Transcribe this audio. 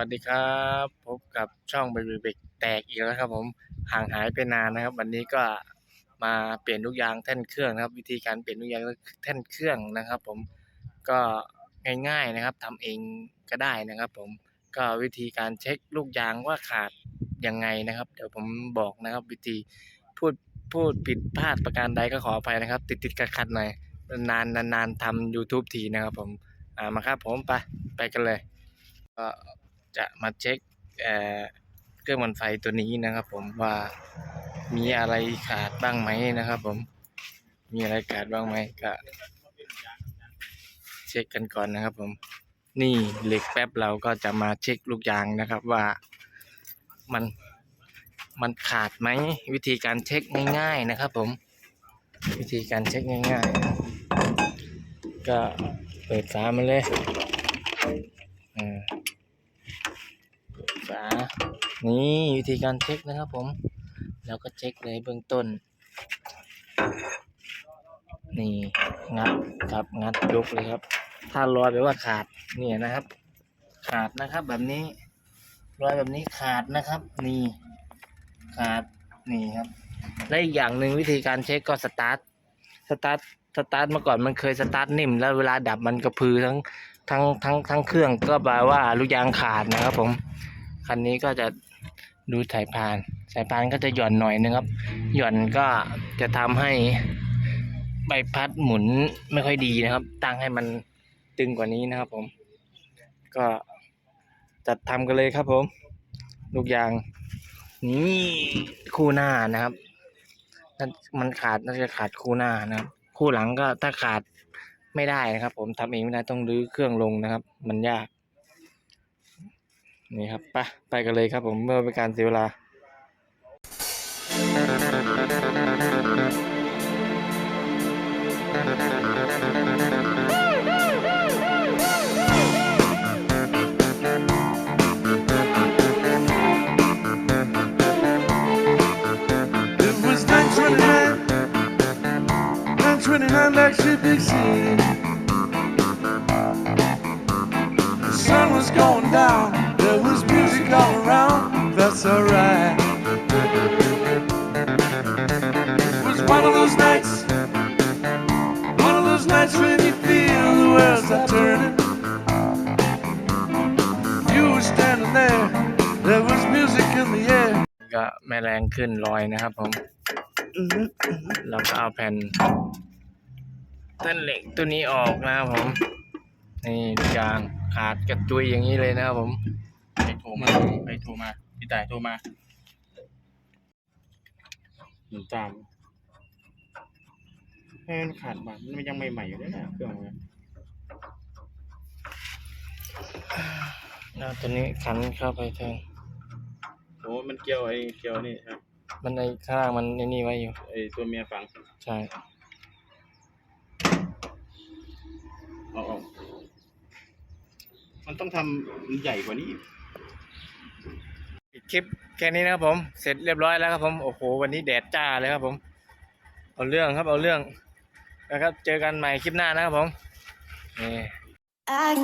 วัสดีครับ พบกับช่องเบรกเบกแตกอีกแล้วครับ ผมห่างหายไปนานนะครับ วันนี้ก็มาเปลี่ยนลูกยางแท่นเครื่องนะครับ วิธีการเปลี่ยนลูกยางแท่นเครื่องนะครับ ผมก็ง่ายๆนะครับทำเองก็ได้นะครับ ผมก็วิธีการเช็คลูกยางว่าขาดยังไงนะครับ เดี๋ยวผมบอกนะครับ วิธีพูดพูดผิดพลาดประการใดก็ขออภัยนะครับ ติดติดขัดขัดๆหน่อยนานนานๆทำ YouTube ทีนะครับ ผมอ่ามาครับผมไปไปกันเลยก็ จะมาเช็คเเครื่องมันไฟตัวนี้นะครับ ผมว่ามีอะไรขาดบ้างไหมนะครับ ผมมีอะไรขาดบ้างไหมก็เช็คกันก่อนนะครับ ผม นี่เหล็กแป๊บเราก็จะมาเช็คลูกยางนะครับ ว่ามันมันขาดไหมวิธีการเช็คง่ายๆนะครับ ผม วิธีการเช็คง่าย ๆ ก็เปิดฝามันเลย ฝา นี่วิธีการเช็คนะครับผม แล้วก็เช็คเลยเบื้องต้น นี่งัดครับงัดยกเลยครับ ถ้ารอยแปลว่าขาดเนี่ยนะครับ ขาดนะครับแบบนี้รอยแบบนี้ขาดนะครับ นี่ขาดนี่ครับ และอีกอย่างหนึ่งวิธีการเช็คก็สตาร์ทสตาร์ทสตาร์ทมื่อก่อนมันเคยสตาร์ทนิ่ม แล้วเวลาดับมันกระพือทั้งทั้งทั้งทั้งเครื่องก็แปลว่าลูกยางขาดนะครับผม คันนี้ก็จะดูสายพาน สายพานก็จะหย่อนหน่อยนึงครับ หย่อนก็จะทำให้ใบพัดหมุนไม่ค่อยดีนะครับ ตั้งให้มันตึงกว่านี้นะครับ ผม ก็จัดทำกันเลยครับ ผม ลูกยางนี่คู่หน้านะครับนั่นมันขาดน่าจะขาดคู่หน้านะครับคู่หลังก็ถ้าขาดไม่ได้นะครับ ผมทำเองไม่ได้ต้องรื้อเครื่องลงนะครับ มันยาก นี่ครับไะไปกันเลยครับผมเมื่อเป็นการเสียเวลา down. There was music all around, that's alright. It was one of those nights, one of those nights when you feel the world's are turning. You were standing there, there was music in the air. ก็แม่แรงขึ้นลอยนะครับผม เราก็เอาแผ่นเส้นเหล็กตัวนี้ออกนะครับผม นี่ลูกยางขาดกระจุยอย่างนี้เลยนะครับผมไปโท รมาไปโทรมาพี่ต่ายโทรมาหนุนตามให้มันขาดบาทมันยังใหม่ๆอยู่เลยนะเครื่องมันแล้วตัวนี้ขันเข้าไปแทนโอ้มันเกี่ยวไอ้เกี่ยวนี่ครับมันในข้างล่างมันไอ้นี่ไว้อยู่ ไอ้ตัวเมียฝังใช่เอาออกมันต้องทำมันใหญ่กว่านี้อีกปิด คลิปแค่นี้นะครับผม เสร็จเรียบร้อยแล้วครับผม โอ้โห วันนี้แดดจ้าเลยครับผม เอาเรื่องครับเอาเรื่องนะครับ เจอกันใหม่คลิปหน้านะครับผม นี่ I